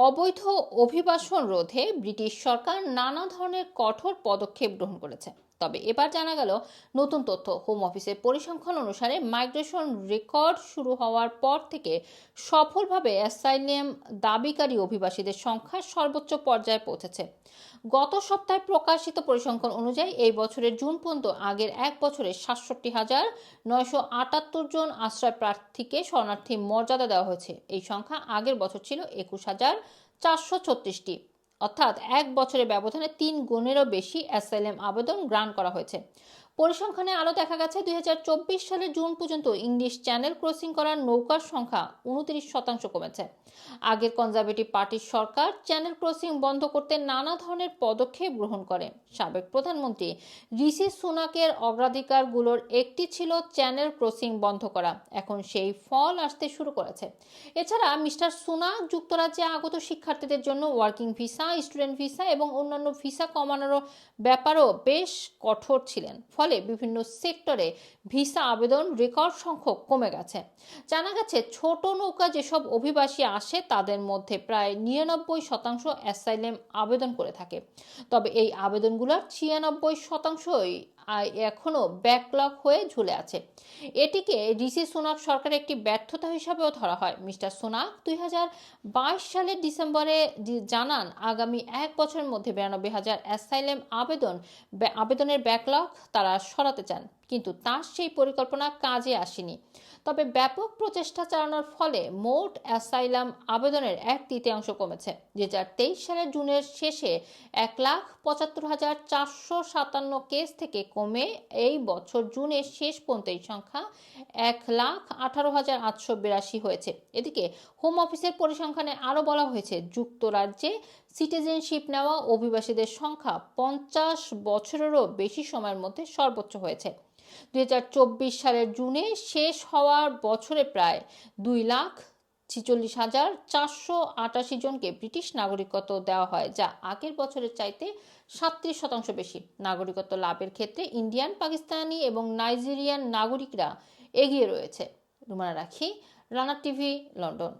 অবৈধ অভিবাসন রোধে ব্রিটিশ সরকার নানা ধরনের কঠোর পদক্ষেপ গ্রহণ করেছে। তবে এবার জানা গেল, নতুন তথ্য হোম অফিসের পরিসংখ্যান অনুসারে মাইগ্রেশন রেকর্ড শুরু হওয়ার পর থেকে সফলভাবে অ্যাসাইলিয়াম দাবিকারী অভিবাসীদের সংখ্যা সর্বোচ্চ পর্যায়ে পৌঁছেছে। গত সপ্তাহে প্রকাশিত পরিসংখ্যান অনুযায়ী এই বছরের জুন পর্যন্ত আগের এক বছরে সাতষট্টি হাজার নয়শো আটাত্তর জন আশ্রয় প্রার্থীকে শরণার্থী মর্যাদা দেওয়া হয়েছে। এই সংখ্যা আগের বছর ছিল একুশ হাজার চারশো ছত্রিশটি। অর্থাৎ এক বছরের ব্যবধানে তিন গুণেরও বেশি অ্যাসাইলেম আবেদন গ্রহণ করা হয়েছে। পরিসংখ্যানে আলো দেখা গেছে দু হাজার চব্বিশ সালের জুন পর্যন্ত ইংলিশ চ্যানেল ক্রসিং করার নৌকার সংখ্যা উনত্রিশ শতাংশ কমেছে। আগের কনজারভেটিভ পার্টির সরকার চ্যানেল ক্রসিং বন্ধ করতে নানা ধরনের পদক্ষেপ গ্রহণ করে। সাবেক প্রধানমন্ত্রী ঋষি সুনাকের অগ্রাধিকারগুলোর একটি ছিল চ্যানেল ক্রসিং বন্ধ করা। এখন সেই ফল আসতে শুরু করেছে। এছাড়া মিস্টার সুনাক যুক্তরাজ্যে আগত শিক্ষার্থীদের জন্য ওয়ার্কিং ভিসা, স্টুডেন্ট ভিসা এবং অন্যান্য ভিসা কমানোর ব্যাপারেও বেশ কঠোর ছিলেন। ফলে বিভিন্ন সেক্টরে ভিসা আবেদন রেকর্ড সংখ্যক কমে গেছে। জানা গেছে, ছোট নৌকা যেসব অভিবাসী আসে, তাদের মধ্যে প্রায় নিরানব্বই শতাংশ অ্যাসাইলেম আবেদন করে থাকে। তবে এই আবেদনগুলোর ছিয়ানব্বই শতাংশই এখনও ব্যাকলগ হয়ে ঝুলে আছে। এটিকে ঋষি সুনাক সরকারের একটি ব্যর্থতা হিসাবেও ধরা হয়। মিস্টার সুনাক দুই সালের ডিসেম্বরে জানান, আগামী এক বছরের মধ্যে বিরানব্বই হাজার অ্যাসাইলেম আবেদন আবেদনের ব্যাকলগ তারা সরাতে চান। কিন্তু তার সেই পরিকল্পনা কাজে আসেনি। তবে ব্যাপক প্রচেষ্টা চালানোর ফলে মোট অ্যাসাইলাম আবেদনের এক তৃতীয়াংশ কমেছে দুই হাজার তেইশ সালের জুনের শেষে এক লাখ পঁচাত্তর হাজার চারশো সাতান্ন কেস থেকে কমে এই বছর জুনের শেষ পর্যন্ত এই সংখ্যা এক লাখ আঠারো হাজার আটশো বিরাশি হয়েছে। এদিকে হোম অফিসের পরিসংখ্যানে আরও বলা হয়েছে, যুক্তরাজ্যে সিটিজেনশিপ নেওয়া অভিবাসীদের সংখ্যা পঞ্চাশ বছরেরও বেশি সময়ের মধ্যে সর্বোচ্চ হয়েছে। দুই হাজার চব্বিশ সালের জুনে শেষ হওয়ার বছরে প্রায় দুই লাখ ছিচল্লিশ হাজার চারশো আটাশি জনকে ব্রিটিশ নাগরিকত্ব দেওয়া হয়, যা আগের বছরের চাইতে সাতত্রিশ শতাংশ বেশি। নাগরিকত্ব লাভের ক্ষেত্রে ইন্ডিয়ান, পাকিস্তানি এবং নাইজেরিয়ান নাগরিকরা এগিয়ে রয়েছে। রুমানা রাখি রানার টিভি, লন্ডন।